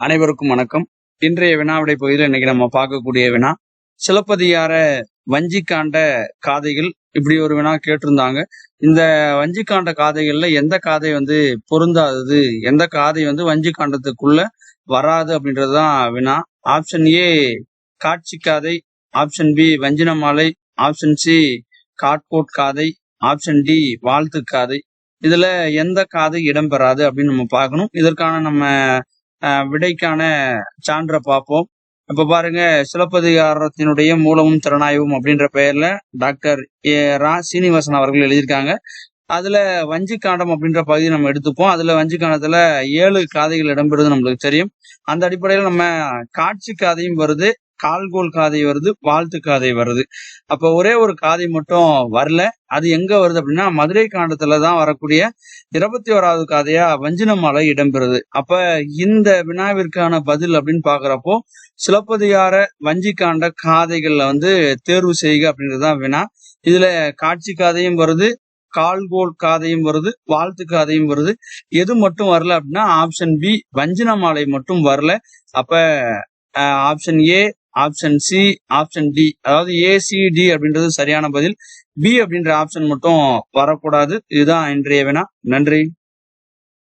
அனைவருக்கும் வணக்கம். இன்றைய வினாவிடை பகுதியில் இன்னைக்கு நம்ம பார்க்கக்கூடிய வினா சிலப்பதிகார வஞ்சிக்காண்ட காதைகள். இப்படி ஒரு வினா கேட்டிருந்தாங்க. இந்த வஞ்சிக்காண்ட காதைகள்ல எந்த காதை வந்து பொருந்தாதது எந்த காதை வந்து வஞ்சிக்காண்டத்துக்குள்ள வராது அப்படின்றதுதான் வினா. ஆப்ஷன் ஏ காட்சி காதை. ஆப்ஷன் பி வஞ்சினமாலை ஆப்ஷன் சி காட்கோட் காதை. ஆப்ஷன் டி வாழ்த்து காதை. இதுல எந்த காதை இடம்பெறாது அப்படின்னு நம்ம பார்க்கணும். இதற்கான நம்ம விடைக்கான சான்றை பார்ப்போம். இப்ப பாருங்க சிலப்பதிகாரத்தினுடைய மூலமும் திறனாய்வும் அப்படின்ற பெயர்ல டாக்டர் ஏ ரா சீனிவாசன் அவர்கள் எழுதியிருக்காங்க. அதுல வஞ்சிக்காண்டம் அப்படின்ற பகுதி நம்ம எடுத்துப்போம். அதுல வஞ்சிக்காண்டத்துல ஏழு காதைகள் இடம்பெறுது நம்மளுக்கு தெரியும். அந்த அடிப்படையில் நம்ம காட்சி காதையும் வருது. கால்கோல் காதை வருது வாழ்த்து காதை வருது. அப்ப ஒரே ஒரு காதை மட்டும் வரல. அது எங்க வருது அப்படின்னா மதுரை காண்டத்துல தான் வரக்கூடிய இருபத்தி ஓராவது காதையா வஞ்சினமாலை இடம்பெறுது. அப்ப இந்த வினாவிற்கான பதில் அப்படின்னு பாக்குறப்போ சிலப்பதிகார வஞ்சி காண்ட காதைகள்ல வந்து தேர்வு செய்க அப்படின்றதுதான் வினா. இதுல காட்சி காதையும் வருது கால்கோல் காதையும் வருது வாழ்த்து காதையும் வருது. எது மட்டும் வரல அப்படின்னா ஆப்ஷன் பி வஞ்சினமாலை மட்டும் வரல. அப்ப option A option C option D அதாவது ஏ சி டி அப்படின்றது சரியான பதில். பி அப்படின்ற ஆப்ஷன் மட்டும் வரக்கூடாது. இதுதான் இன்றைய வினா. நன்றி.